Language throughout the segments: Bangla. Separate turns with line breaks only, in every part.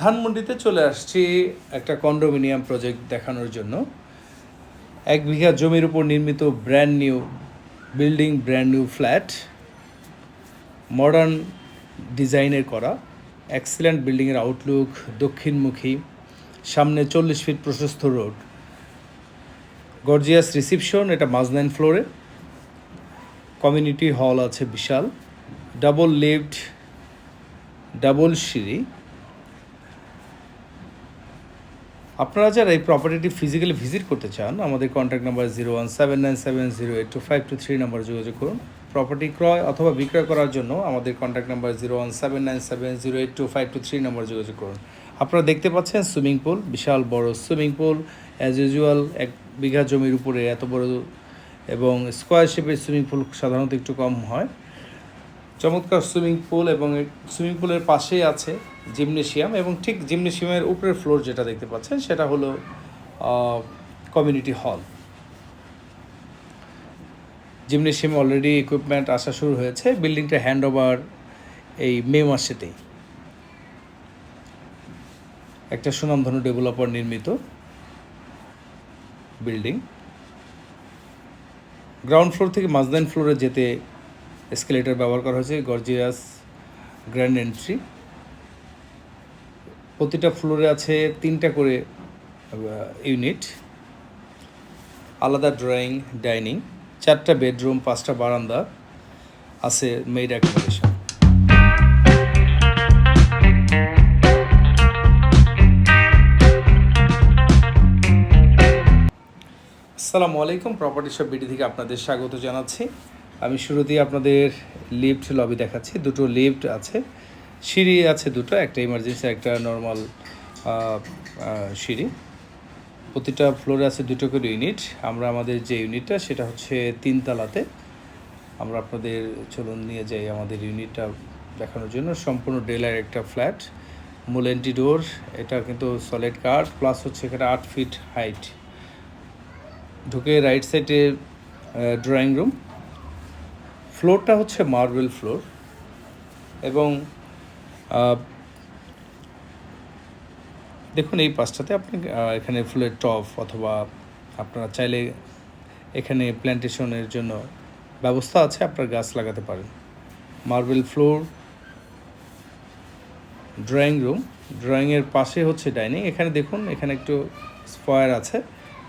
ধানমন্ডিতে চলে আসছি একটা কন্ডোমিনিয়াম প্রজেক্ট দেখানোর জন্য। এক বিঘা জমির উপর নির্মিত brand new building brand new flat modern ডিজাইনের করা এক্সিলেন্ট বিল্ডিংয়ের আউটলুক দক্ষিণমুখী, সামনে চল্লিশ ফিট প্রশস্ত রোড গর্জিয়াস রিসিপশন এটা মাজনাইন ফ্লোরে কমিউনিটি হল আছে বিশাল ডাবল লিফট ডাবল সিঁড়ি আপনারা যারা এই প্রপার্টিটি ফিজিক্যালি ভিজিট করতে চান, আমাদের contact number zero one seven nine seven zero eight two five two three নাম্বারে যোগাযোগ করুন। প্রপার্টি ক্রয় অথবা বিক্রয় করার জন্য আমাদের contact number zero one seven nine seven zero eight two five two three নাম্বারে যোগাযোগ করুন। আপনারা দেখতে পাচ্ছেন সুইমিং পুল বিশাল বড় সুইমিং পুল অ্যাজ ইউজুয়াল এক বিঘা জমির উপরে এত বড় এবং স্কোয়ার শেপের সুইমিং পুল সাধারণত একটু কম হয়। চমৎকার সুইমিং পুল এবং সুইমিং পুলের পাশেই আছে জিমনেশিয়াম এবং ঠিক জিমনেশিয়ামের উপরের ফ্লোর যেটা দেখতে পাচ্ছেন সেটা হলো কমিউনিটি হল জিমনেশিয়ামে অলরেডি ইকুইপমেন্ট আসা শুরু হয়েছে। বিল্ডিংটা হ্যান্ড ওভার এই মে মাসেতেই। একটা সুনামধন্য ডেভেলপার নির্মিত বিল্ডিং গ্রাউন্ড ফ্লোর থেকে মাজদান ফ্লোরে যেতে এসকেলেটর ব্যবহার করা হয়েছে গর্জিয়াস গ্র্যান্ড এন্ট্রি প্রতিটা ফ্লোরে আছে তিনটা করে ইউনিট আলাদা ড্রয়িং ডাইনিং চারটা বেডরুম পাঁচটা বারান্দা আছে মেড অ্যাকোমোডেশন আসসালামু আলাইকুম প্রপার্টি শপ বিডি থেকে আপনাদের স্বাগত জানাচ্ছি। আমি শুরুতেই আপনাদের লিফট লবি দেখাচ্ছি। দুটো লিফট আছে। সিঁড়ি আছে দুটো, একটা ইমার্জেন্সি একটা নর্মাল সিঁড়ি। প্রতিটা ফ্লোরে আছে দুটো করে ইউনিট আমরা আমাদের যে ইউনিটটা সেটা হচ্ছে তিনতলাতে। আমরা আপনাদের চলুন নিয়ে যাই আমাদের ইউনিটটা দেখানোর জন্য। সম্পূর্ণ ডেলার একটা ফ্ল্যাট মুলেন্টি ডোর এটা কিন্তু সলিড কাঠ প্লাস হচ্ছে এখানে আট ফিট হাইট ঢুকে রাইট সাইডে ড্রয়িং রুম ফ্লোরটা হচ্ছে মার্বেল ফ্লোর এবং দেখুন এই পাশটাতে আপনি এখানে ফুলের টপ অথবা আপনারা চাইলে এখানে প্ল্যান্টেশনের জন্য ব্যবস্থা আছে, আপনার গাছ লাগাতে পারেন। মার্বেল ফ্লোর, ড্রয়িং রুম, ড্রয়িংয়ের পাশে হচ্ছে ডাইনিং। এখানে দেখুন, এখানে একটু স্পয়ার আছে।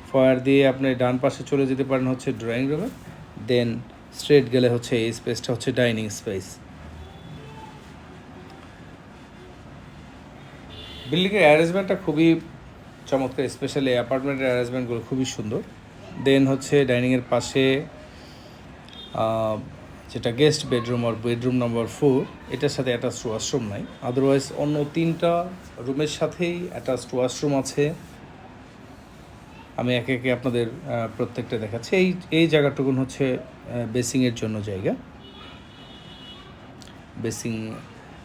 ফয়ার দিয়ে আপনি ডান পাশে চলে যেতে পারেন হচ্ছে ড্রয়িং রুমে। দেন স্ট্রেট গেলে হচ্ছে এই স্পেসটা হচ্ছে ডাইনিং স্পেস। বিল্ডিংয়ের অ্যারেঞ্জমেন্টটা খুবই চমৎকার, স্পেশালি অ্যাপার্টমেন্টের অ্যারেঞ্জমেন্টগুলো খুবই সুন্দর। দেন হচ্ছে ডাইনিংয়ের পাশে যেটা গেস্ট বেডরুম আর বেডরুম নম্বর ফোর, এটার সাথে অ্যাটাচড ওয়াশরুম নাই। আদারওয়াইজ অন্য তিনটা রুমের সাথেই অ্যাটাচড ওয়াশরুম আছে। আমি একে একে আপনাদের প্রত্যেকটা দেখাচ্ছি। এই এই জায়গাটুকুন হচ্ছে বেসিংয়ের জন্য জায়গা। বেসিং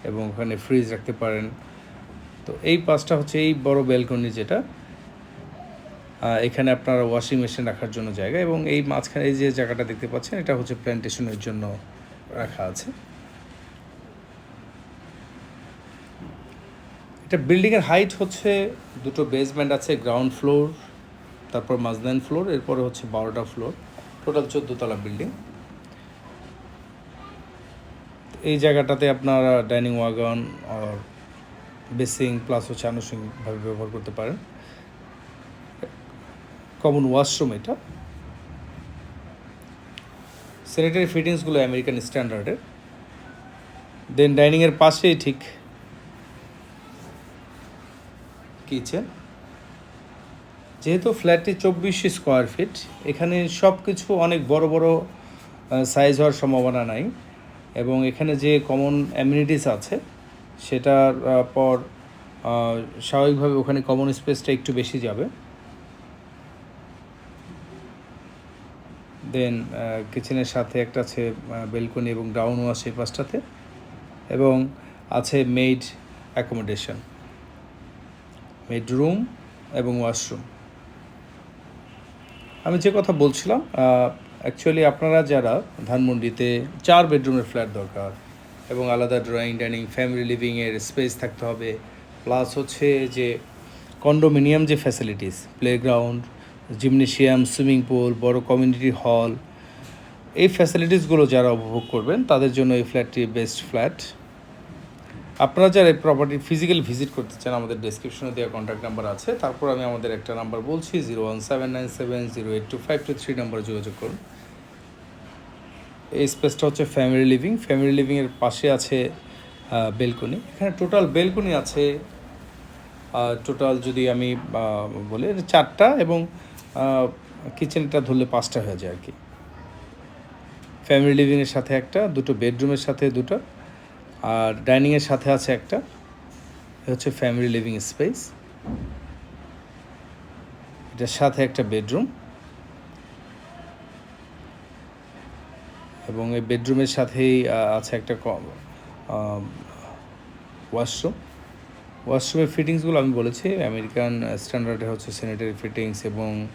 এবং ওখানে ফ্রিজ রাখতে পারেন। তো এই পাশটা হচ্ছে এই বড় ব্যালকনি যেটা। এখানে আপনারা ওয়াশিং মেশিন রাখার জন্য জায়গা এবং এই মাঝখানে এই যে জায়গাটা দেখতে পাচ্ছেন, এটা হচ্ছে প্ল্যান্টেশনের জন্য রাখা আছে। এটা বিল্ডিংয়ের হাইট হচ্ছে, দুটো বেসমেন্ট আছে, গ্রাউন্ড ফ্লোর। তারপর মাজদান ফ্লোর, এরপরে হচ্ছে বারোটা ফ্লোর। টোটাল চোদ্দ তলা বিল্ডিং। এই জায়গাটাতে আপনারা ডাইনিং ওয়াগন আর বেসিং প্লাস হচ্ছে আনুষঙ্গিকভাবে ব্যবহার করতে পারেন। কমন ওয়াশরুম এটা। স্যানিটারি ফিটিংসগুলো আমেরিকান স্ট্যান্ডার্ডের দেন ডাইনিংয়ের পাশেই ঠিক কিচেন যেহেতু ফ্ল্যাটটি চব্বিশ স্কোয়ার ফিট, এখানে সব কিছু অনেক বড় বড় সাইজ হওয়ার সম্ভাবনা নাই এবং এখানে যে কমন অ্যামিনিটিস আছে, সেটার পর স্বাভাবিকভাবে ওখানে কমন স্পেসটা একটু বেশি যাবে। দেন কিচেনের সাথে একটা আছে বেলকনি এবং ডাউন ওয়াশ এই পাশটাতে এবং আছে মেড অ্যাকোমোডেশন মেড রুম এবং ওয়াশরুম আমি যে কথা বলছিলাম অ্যাকচুয়ালি আপনারা যারা ধানমন্ডিতে চার বেডরুমের ফ্ল্যাট দরকার এবং আলাদা ড্রয়িং ডাইনিং ফ্যামিলি লিভিংয়ের স্পেস থাকতে হবে প্লাস হচ্ছে যে কন্ডোমিনিয়াম যে facilities playground gymnasium swimming pool বড় কমিউনিটি হল এই ফ্যাসিলিটিসগুলো যারা উপভোগ করবেন, তাদের জন্য এই ফ্ল্যাটটি বেস্ট ফ্ল্যাট আপনারা যারা এই প্রপার্টি ফিজিক্যাল ভিজিট করতে চান, আমাদের ডেসক্রিপশনে দেওয়া কন্ট্যাক্ট নাম্বার আছে। তারপর আমি আমাদের একটা নাম্বার বলছি zero one seven nine seven zero eight two five two three নাম্বারে যোগাযোগ করুন। এই স্পেসটা হচ্ছে ফ্যামিলি লিভিং ফ্যামিলি লিভিংয়ের পাশে আছে বেলকনি এখানে টোটাল বেলকনি আছে। টোটাল যদি আমি বলি চারটা এবং কিচেনটা ধরলে পাঁচটা হয়ে যায় আর কি। ফ্যামিলি লিভিংয়ের সাথে একটা, দুটো বেডরুমের সাথে দুটো। আর ডাইনিংয়ের সাথে আছে একটা হচ্ছে ফ্যামিলি লিভিং স্পেস। এটার সাথে একটা বেডরুম। এবং এই বেডরুমের সাথেই আছে একটা ওয়াশরুম। ওয়াশরুমের ফিটিংসগুলো আমি বলেছি, আমেরিকান স্ট্যান্ডার্ডে হচ্ছে স্যানিটারি ফিটিংস এবং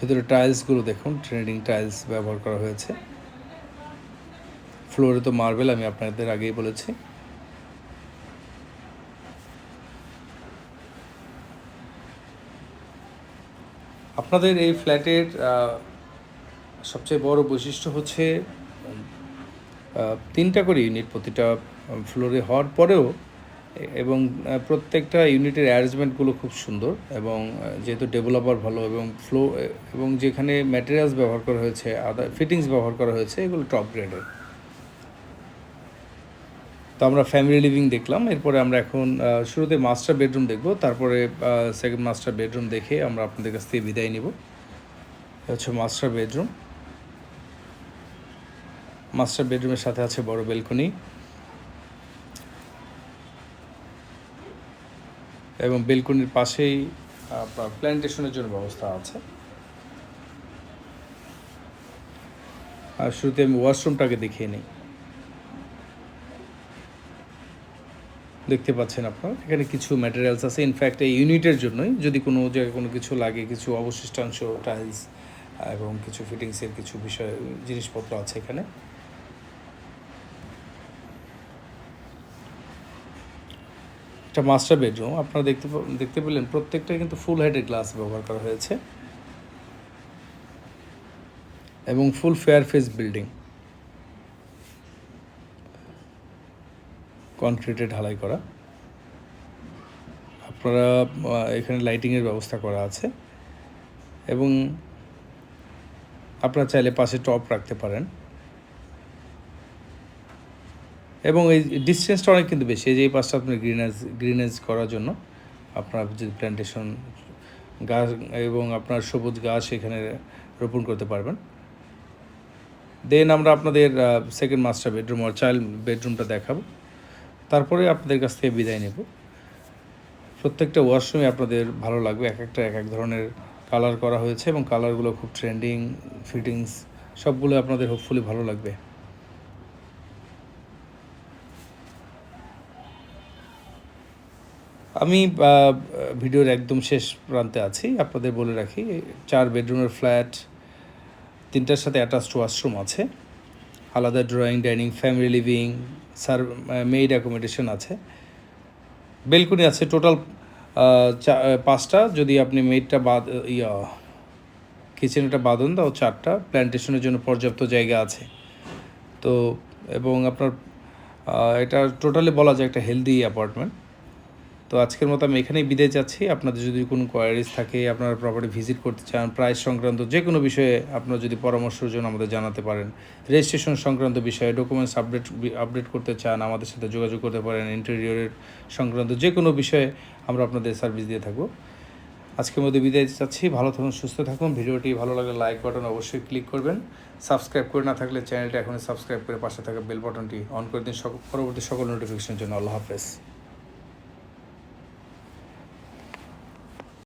ভেতরে টাইলসগুলো দেখুন ট্রেডিং টাইলস ব্যবহার করা হয়েছে। ফ্লোরে তো মার্বেল আমি আপনাদের আগেই বলেছি। আপনাদের এই ফ্ল্যাটের সবচেয়ে বড় বৈশিষ্ট্য হচ্ছে তিনটা করে ইউনিট প্রতিটা ফ্লোরে হওয়ার পরেও এবং প্রত্যেকটা ইউনিটের অ্যারেঞ্জমেন্টগুলো খুব সুন্দর এবং যেহেতু ডেভেলপার ভালো এবং ফ্লো এবং যেখানে ম্যাটেরিয়ালস ব্যবহার করা হয়েছে আদার ফিটিংস ব্যবহার করা হয়েছে, এগুলো টপ গ্রেডের তো আমরা ফ্যামিলি লিভিং দেখলাম, এরপরে আমরা এখন শুরুতে মাস্টার বেডরুম দেখব, তারপরে সেকেন্ড মাস্টার বেডরুম দেখে আমরা আপনাদের কাছ থেকে বিদায় নিব। হচ্ছে মাস্টার বেডরুম মাস্টার বেডরুমের সাথে আছে বড় বেলকনি এবং বেলকনির পাশেই প্ল্যান্টেশনের জন্য ব্যবস্থা আছে। আর শুরুতে আমি ওয়াশরুমটাকে দেখিয়ে নিই। দেখতে পাচ্ছেন আপনারা, এখানে কিছু ম্যাটেরিয়ালস আছে। ইনফ্যাক্ট এই ইউনিটের জন্যই যদি কোনো জায়গায় কোনো কিছু লাগে, কিছু অবশিষ্টাংশ টাইলস এবং কিছু ফিটিংসের কিছু বিষয়, জিনিসপত্র আছে এখানে। এটা মাস্টার বেডরুম আপনারা দেখতে দেখতে পেলেন প্রত্যেকটা কিন্তু ফুল হাইটের গ্লাস ব্যবহার করা হয়েছে। এবং ফুল ফেয়ার ফেস বিল্ডিং কনক্রিটে ঢালাই করা। আপনারা এখানে লাইটিংয়ের ব্যবস্থা করা আছে। এবং আপনারা চাইলে পাশে টপ রাখতে পারেন। এবং এই ডিস্টেন্সটা অনেক কিন্তু বেশি। এই যে এই পাশটা আপনার গ্রিনেজ গ্রিনেজ করার জন্য আপনার যদি প্ল্যান্টেশন গাছ এবং আপনার সবুজ গাছ এখানে রোপণ করতে পারবেন। দেন আমরা আপনাদের সেকেন্ড মাস্টার বেডরুম আর চাইল্ড বেডরুমটা দেখাবো। তারপরে আপনাদের কাছ থেকে বিদায় নেব। প্রত্যেকটা ওয়াশরুমে আপনাদের ভালো লাগবে। এক একটা, এক এক ধরনের কালার করা হয়েছে এবং কালারগুলো খুব ট্রেন্ডিং ফিটিংস সবগুলো আপনাদের হোপফুলি ভালো লাগবে। আমি ভিডিওর একদম শেষ প্রান্তে আছি। আপনাদের বলে রাখি, চার বেডরুমের ফ্ল্যাট, তিনটার সাথে অ্যাটাচড ওয়াশরুম আছে। আলাদা ড্রয়িং, ডাইনিং, ফ্যামিলি লিভিং, সার, মেইড অ্যাকোমোডেশন আছে। বেলকনি আছে টোটাল পাঁচটা। যদি আপনি মেইডটা বাদ, ইয়া কিচেনটা বাদন দাও চারটা। প্ল্যান্টেশনের জন্য পর্যাপ্ত জায়গা আছে। তো, এবং আপনার এটা টোটালি বলা যায় একটা হেলদি অ্যাপার্টমেন্ট। তো আজকের মতো আমি এখানেই বিদায় যাচ্ছি আপনাদের যদি কোনো কোয়ারিজ থাকে, আপনারা প্রপার্টি ভিজিট করতে চান প্রাইস সংক্রান্ত যে কোনো বিষয়ে আপনারা যদি পরামর্শের জন্য আমাদের জানাতে পারেন রেজিস্ট্রেশন সংক্রান্ত বিষয়ে ডকুমেন্টস আপডেট আপডেট করতে চান, আমাদের সাথে যোগাযোগ করতে পারেন ইন্টেরিয়রের সংক্রান্ত যে কোনো বিষয়ে আমরা আপনাদের সার্ভিস দিয়ে থাকব। আজকের মধ্যে বিদায় চাচ্ছি। ভালো থাকুন, সুস্থ থাকুন। ভিডিওটি ভালো লাগলে লাইক বাটন অবশ্যই ক্লিক করবেন। সাবস্ক্রাইব করে না থাকলে চ্যানেলটা এখনই সাবস্ক্রাইব করে পাশে থাকা বেল বাটনটি অন করে দিন। পরবর্তী সকল নোটিফিকেশনের জন্য আল্লাহ হাফেজ।